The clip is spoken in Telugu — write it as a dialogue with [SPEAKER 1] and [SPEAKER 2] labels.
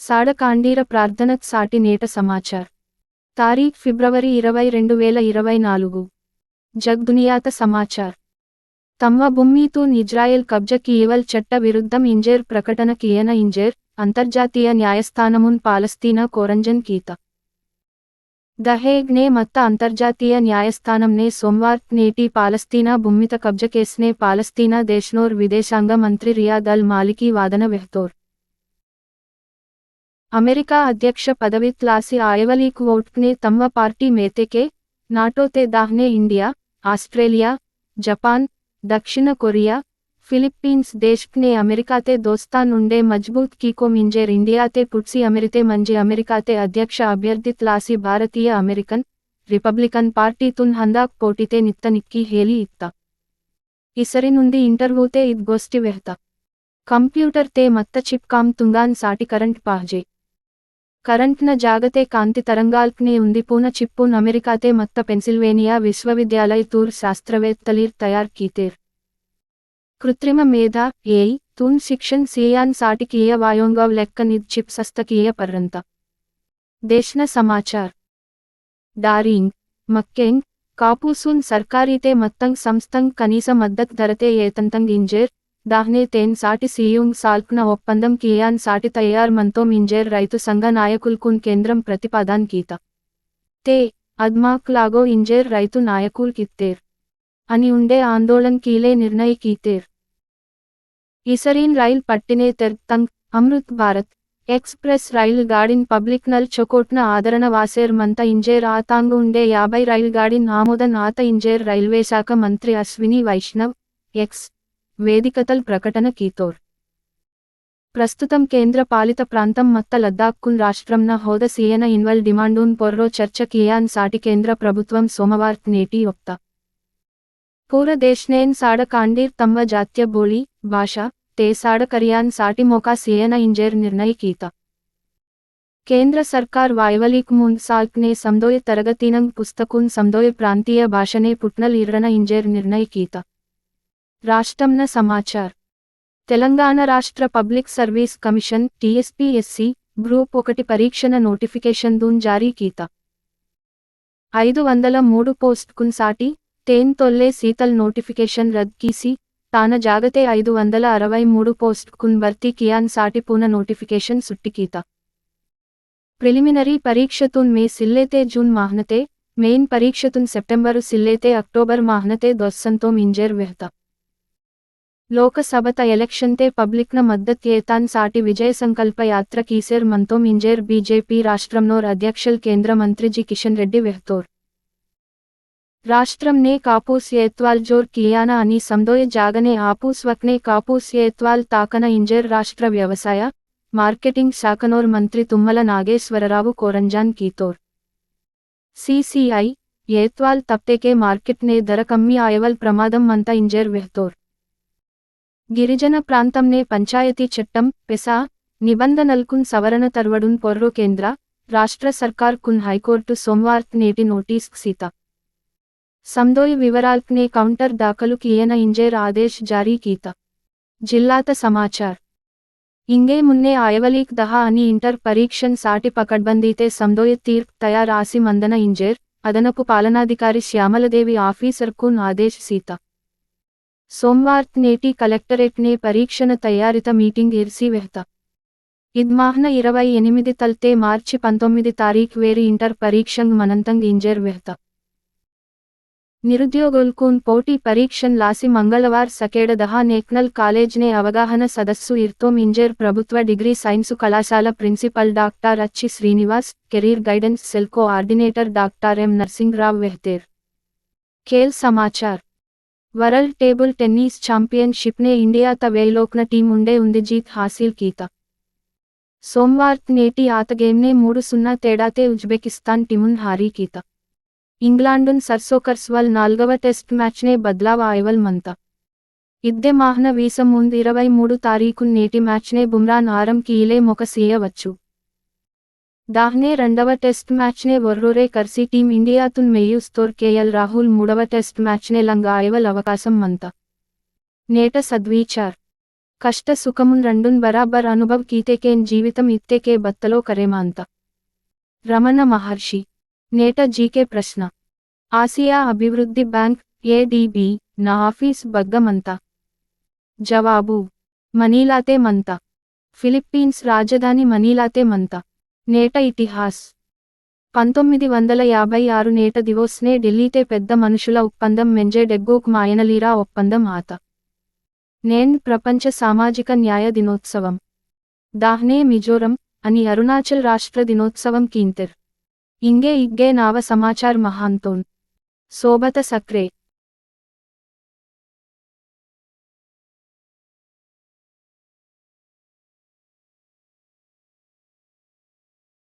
[SPEAKER 1] సాడకాండీర ప్రార్థన ప్రార్థనక్ సాటి నేట సమాచార్. తారీఖ్ ఫిబ్రవరి ఇరవై రెండు వేల ఇరవై నాలుగు. జగ్ దునియాత సమాచార్. తమ్మ భూమితూన్ ఇజ్రాయెల్ కబ్జ కీవల్ చట్ట విరుద్ధం ఇంజేర్ ప్రకటన కియన ఇంజేర్ అంతర్జాతీయ న్యాయస్థానమున్ పాలస్తీనా కోరంజన్ కీత. దహేగ్నే మత్త అంతర్జాతీయ న్యాయస్థానంనే సోమవార్ నేటి పాలస్తీనా భూమిత కబ్జ కేసునే పాలస్తీనా దేశ్నోర్ విదేశాంగ మంత్రి రియాద్ అల్ మాలికీ వాదన వెహ్తోర్. अमेरिका अध्यक्ष पदवी त्लासी आयवली क्वोट ने तम पार्टी मेतेके नाटो ते दाहने इंडिया आस्ट्रेलिया जापान दक्षिण कोरिया फिलीपींस देश ने अमेरिका ते दोस्ता नुंडे मज़बूत की को मिंजेर इंडिया ते पुटसी अमेरिते मंजे अमेरिका ते अध्यक्ष अभ्यर्थी त्लासी भारतीय अमेरिकन रिपब्लिकन पार्टी तुन हंदा पोटिते नित्त निक्की हेली इत्ता इसरी नुंदी इंटरव्यू ते इद गोष्ठी वेहता कंप्यूटर ते मत्त चिप काम तुंगान साटी करंट पाहजे పాహజే కరెంట్న జాగతే కాంతి తరంగాల్క్నే ఉంది. పూన చిప్పున్ అమెరికాతే మత్త పెన్సిల్వేనియా విశ్వవిద్యాలయ తూర్ శాస్త్రవేత్తలీర్ తయార్ కీతేర్. కృత్రిమ మేధ ఏఐ తూన్ శిక్షన్ సియాన్ సాటికీయ వాయోంగవ్ లెక్క నిద్ చిప్ సస్తకీయ పర్రంత. దేశ్న సమాచార్. డారింగ్. మక్కెంగ్. కాపూసూన్ సర్కారీతే మత్తంగ్ సంస్థంగ్ కనీస మద్దతు ధరతే ఏతంతంగ్ ఇంజేర్. దాహ్నే తేన్ సాటి సీయుంగ్ సాల్క్న ఒప్పందం కియాన్ సాటి తయార్ మంతో మింజేర్ రైతు సంఘ నాయకుల్కున్ కేంద్రం ప్రతిపాదాన్ కీత. తే అద్మాక్ లాగో ఇంజేర్ రైతు నాయకుల్ కిత్తేర్. అని ఉండే ఆందోళన్ కీలే నిర్ణయ కీతేర్. ఇసరీన్ రైల్ పట్టినే తెర్తంగ్ అమృత్ భారత్ ఎక్స్ప్రెస్ రైలు గాడిన్ పబ్లిక్ నల్ చొకోట్న ఆదరణ వాసేర్ మంత ఇంజేర్ ఆతాంగు ఉండే యాభై రైల్ గాడిన్ ఆమోదన్ ఆత ఇంజేర్ రైల్వే శాఖ మంత్రి అశ్విని వైష్ణవ్ ఎక్స్. వేదికతల్ ప్రకటన కీతోర్ ప్రస్తుతం కేంద్ర పాలిత ప్రాంతం మత్త లద్దాఖ్కున్ రాష్ట్రంన హోద సీయన ఇన్వల్ డిమాండూన్ పొర్రో చర్చ కియాన్ సాటి కేంద్ర ప్రభుత్వం సోమవార్ నేటి ఒక్త పూర దేశ్నేన్ సాడ కాండీర్ తమ్మ జాత్య బోళీ భాష తే సాడ కరియాన్ సాటి మోకా సీయన ఇంజేర్ నిర్ణయ కీత కేంద్ర ಸರ್ಕಾರ್ ವಾಯವಲಿಕ್ ಮುಂದ್ ಸಾಲ್ಕ್ನೆ ಸಂದೋಯ ತರಗತಿನಂಗ್ ಪುಸ್ತಕುನ್ ಸಂದೋಯ ಪ್ರಾಂತೀಯ ಭಾಷನೆ ಪುಟ್ನಲ್ ಇರ್ರನ ಇಂಜೇರ್ ನಿರ್ಣಯ ಕೀತ రాష్ట్రంన సమాచార్. తెలంగాణ రాష్ట్ర public service commission TSPSC group ఒకటి పరీక్షణ నోటిఫికేషన్ దూన్ జారీ కీత. ఐదు వందల మూడు పోస్ట్ కున్ సాటి తేన్ తొల్లే శీతల్ నోటిఫికేషన్ రద్ కీసి తాన జాగతే ఐదు వందల అరవై మూడు పోస్ట్ కున్ భర్తీ కియాన్ సాటి పూన నోటిఫికేషన్ సుట్టికీత ప్రిలిమినరీ పరీక్షతున్ మే సిల్లేతే జూన్ మాహ్నతే మెయిన్ పరీక్షతున్ సెప్టెంబరు సిల్లేతే అక్టోబర్ మాహ్నతే దొస్సంతో మింజేర్ వెహత. లోకసభత ఎలక్షన్తే పబ్లిక్న మద్దత్ ఏతాన్ సాటి విజయ సంకల్ప యాత్ర కీసేర్ మంతో మింజేర్ బీజేపీ రాష్ట్రంనోర్ అధ్యక్షల్ కేంద్ర మంత్రి జి కిషన్ రెడ్డి వెహ్తోర్. రాష్ట్రంనే కాపూస్యేత్వాల్ జోర్ కియానా అని సందోయ జాగనే ఆపూస్ వక్నే కాపూస్ తాకన ఇంజేర్ రాష్ట్ర వ్యవసాయ మార్కెటింగ్ శాఖనోర్ మంత్రి తుమ్మల నాగేశ్వరరావు కోరంజాన్ కీతోర్. సిసిఐ ఏత్వాల్ తప్తేకే మార్కెట్నే ధర కమ్మి ఆయవల్ ప్రమాదం మంత ఇంజేర్ వెహ్తోర్. గిరిజన ప్రాంతంనే పంచాయతీ చట్టం పెసా నిబంధనల్కున్ సవరణ తర్వడున్ పొర్రో కేంద్ర రాష్ట్ర సర్కార్ కున్ హైకోర్టు సోమవార్త్ నేటి నోటీస్ సీత. సందోయ్ వివరాల్క్నే కౌంటర్ దాఖలు కియన ఇంజేర్ ఆదేశ్ జారీ కీత. జిల్లాత సమాచార్. ఇంగే మున్నే ఆయవలీక్ దహా అని ఇంటర్ పరీక్షన్ సాటి పకడ్బందీతే సందోయ తీర్ప్ తయార్ ఆసి మందన ఇంజేర్ అదనపు పాలనాధికారి శ్యామలదేవి ఆఫీసర్కున్ ఆదేశ్ సీత. సోమవార్త్ నేటి కలెక్టరేట్నే పరీక్షణ తయారిత మీటింగ్ ఇర్సి ఇద్మాహ్న ఇరవై ఎనిమిది తల్తే మార్చి పంతొమ్మిది తారీఖ్ వేరి ఇంటర్ పరీక్షంగ్ మనంతంగ్ ఇంజర్ వెహత. నిరుద్యోగుల్కూన్ పోటీ పరీక్షన్ లాసి మంగళవార్ సకేడ దహా నేషనల్ కాలేజ్నే అవగాహన సదస్సు ఇర్తోం ఇంజర్ ప్రభుత్వ డిగ్రీ సైన్సు కళాశాల principal doctor Achchi Srinivas career guidance cell coordinator doctor M Narsing Rao వెహ్తేర్. ఖేల్ సమాచార్. వరల్డ్ టేబుల్ టెన్నిస్ ఛాంపియన్షిప్నే ఇండియా త వేలోక్న టీం ఉండే ఉంది జీత్ హాసిల్ కీత. సోమవార్ నేటి ఆత గేమ్నే మూడు సున్నా తేడాతే ఉజ్బెకిస్తాన్ టీమున్ హారీ కీత. ఇంగ్లాండున్ సర్సోకర్స్వల్ నాల్గవ టెస్ట్ మ్యాచ్నే బద్లావ ఆయవల్ మంత. ఇద్దె మాహ్న వీసం ముందు ఇరవై మూడు తారీఖు నేటి మ్యాచ్నే బుమ్రాన్ ఆరం కీలే మొక సీయవచ్చు. దాహ్నే రెండవ టెస్ట్ మ్యాచ్నే ఒర్రోరే కర్సీ టీం ఇండియాతున్ మెయూస్తోర్ కేఎల్ రాహుల్ మూడవ టెస్ట్ మ్యాచ్నే లంగా అవకాశం మంత. నేట సద్వీచార్. కష్ట సుఖమున్ రెండున్ బరాబర్ అనుభవ్ కీతేకేన్ జీవితం ఇత్తేకే బత్తలో కరేమాంత రమణ మహర్షి. నేట జీకే ప్రశ్న. ఆసియా అభివృద్ధి బ్యాంక్ ఏడిబి నా ఆఫీస్ బగ్గమంతా జవాబు. మనీలాతే మంత. ఫిలిప్పీన్స్ రాజధాని మనీలాతే మంత. నేట ఇతిహాస్. పంతొమ్మిది వందల యాభై ఆరు నేట దివోస్నే ఢిల్లీతే పెద్ద మనుషుల ఒప్పందం మెంజే డెగ్గోక్ మాయనలీరా ఒప్పందం ఆత. నేన్ ప్రపంచ సామాజిక న్యాయ దినోత్సవం. దాహ్నే మిజోరం అని అరుణాచల్ రాష్ట్ర దినోత్సవం కీంతిర్. ఇంగే ఇగ్గే నావ సమాచార్ మహాంతోన్. సోబత సక్రే.